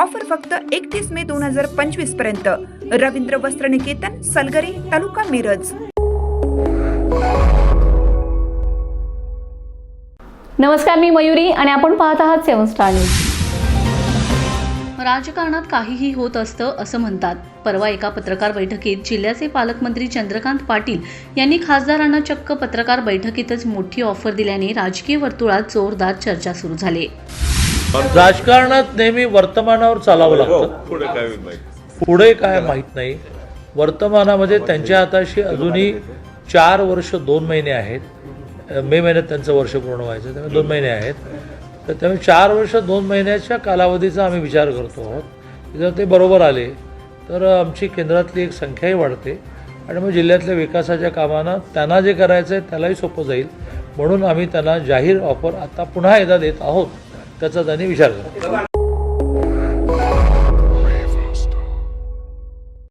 Offer फक्त एकतीस मे दोन हजार पंचवीसपर्यंत. रवींद्र वस्त्र निकेतन सलगरे तालुका मिरज. नमस्कार मी मयुरी आणि आपण पाहत आहात सेवन स्टार न्यूज. राजकारणात काहीही होत असतं असं म्हणतात. परवा एका पत्रकार बैठकीत जिल्ह्याचे पालकमंत्री चंद्रकांत पाटील यांनी खासदारांना चक्क पत्रकार बैठकीतच मोठी ऑफर दिल्याने राजकीय वर्तुळात जोरदार चर्चा सुरू झाली. राजकारणात नेहमी वर्तमानावर चालावं लागतं. पुढे काय माहिती? पुढे काय माहीत नाही. वर्तमानामध्ये त्यांच्या हाताशी अजूनही चार वर्ष दोन महिने आहेत. मे महिन्यात त्यांचं वर्ष पूर्ण व्हायचं त्यामुळे दोन महिने आहेत. तर त्यामुळे चार वर्ष दोन महिन्याच्या कालावधीचा आम्ही विचार करतो आहोत. जर ते बरोबर आले तर आमची केंद्रातली एक संख्याही वाढते. आणि मग जिल्ह्यातल्या विकासाच्या कामानं त्यांना जे करायचं आहे त्यालाही सोपं जाईल. म्हणून आम्ही त्यांना जाहीर ऑफर आता पुन्हा एकदा देत आहोत. त्याचा त्यांनी विचार करा